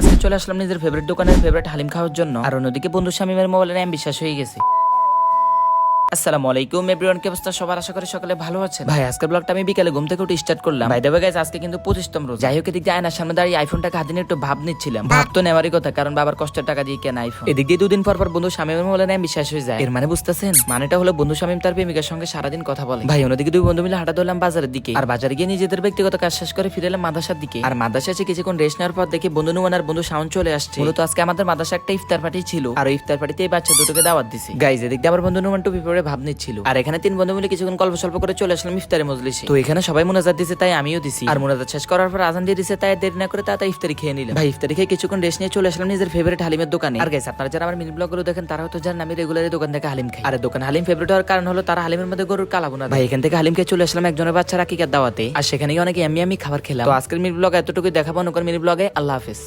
আজকে চলে আসলাম নিজের ফেভারিট দোকানের ফেভারিট হালিম খাওয়ার জন্য। আর অন্যদিকে বন্ধু শামিমের মোবাইলের আমি বিশ্বাস হয়ে গেছে। আসসালামু আলাইকুম এভরিওয়ান কি অবস্থা? সবার আশা করি সকালে ভালো আছেন। ভাই আজকের ব্লগটা আমি বিকালে ঘুম থেকে উঠে স্টার্ট করলাম। ভাই দেবে গাইজ আজকে কিন্তু পঁচিশতম রোজ। যাই হোক এদিক দিয়ে আয়নার সামনে দাঁড়িয়ে আইফোনটাকে হাতে নিয়ে একটু ভাব নিচ্ছিলাম। ভাব তো নেওয়ারই কথা কারণ বাবার কষ্টের টাকা দিয়ে কেন আইফোন এদিক দিয়ে দুদিন পর পর বন্ধু শামিমের মোবাইলে আমি বিশ্বাস হয়ে যায়। এর মানে বুঝতেছেন? মানেটা হলো বন্ধু শামিম তার প্রেমিকার সঙ্গে সারাদিন কথা বলে। ভাই অন্যদিকে দুই বন্ধু মিলে হাঁটা ধরলাম বাজারের দিকে। আর বাজারে গিয়ে নিজেদের ব্যক্তিগত কাজ শেষ করে ফিরে এলাম মাদ্রাসার দিকে। আর মাদ্রাসা এসে কিছুক্ষণ রেস্ট নেওয়ার পর দেখি বন্ধু নুমান আর বন্ধু শাওন চলে আসছে। মূলত আজকে আমাদের মাদ্রাসা একটা ইফতার পার্টি ছিল। আর ইফতার পার্টিতে এই বাচ্চা দুটোকে দাওয়াত দিছে। গাইজ এদিক দিয়ে আমার বন্ধু নুমান টুপি পরে ভাব নিচ্ছিল। আর এখানে তিন বন্ধু মিলে কিছুক্ষণ গল্প স্বল্প করে চলে আসলাম ইফতারে মজলিসে। তো এখানে সবাই মোনাজাত দিছে, তাই আমিও দিছি। আর মোনাজাত শেষ করার পর আজান দিয়ে দিছে, তাই দেরি না করে তাড়াতাড়ি ইফতারি খেয়ে নিলাম। ভাই, ইফতারি খেয়ে কিছুক্ষণ রেস্ট নিয়ে চলে আসলাম নিজের ফেভারিট হালিমের দোকানে। আর গাইস আপনারা যারা আমার মিনি ব্লগ দেখেন তারা হয়তো জানেন আমি রেগুলারই দোকান থেকে হালিম খাই। আর দোকান হালিম ফেভারিট হওয়ার কারণ হলো তারা হালিমের মধ্যে গরুর কালা বোনা ভাই, এখান থেকে হালিম খেয়ে চলে আসলাম একজনের বাচ্চা রাকিকার দাওয়াতে। আর সেখানে অনেক এমি আমি খাবার খেলাম। তো আজকের মিনি ব্লগ এতটুকু দেখাবো নকর মিনি ব্লগে। আল্লাহ হাফেজ।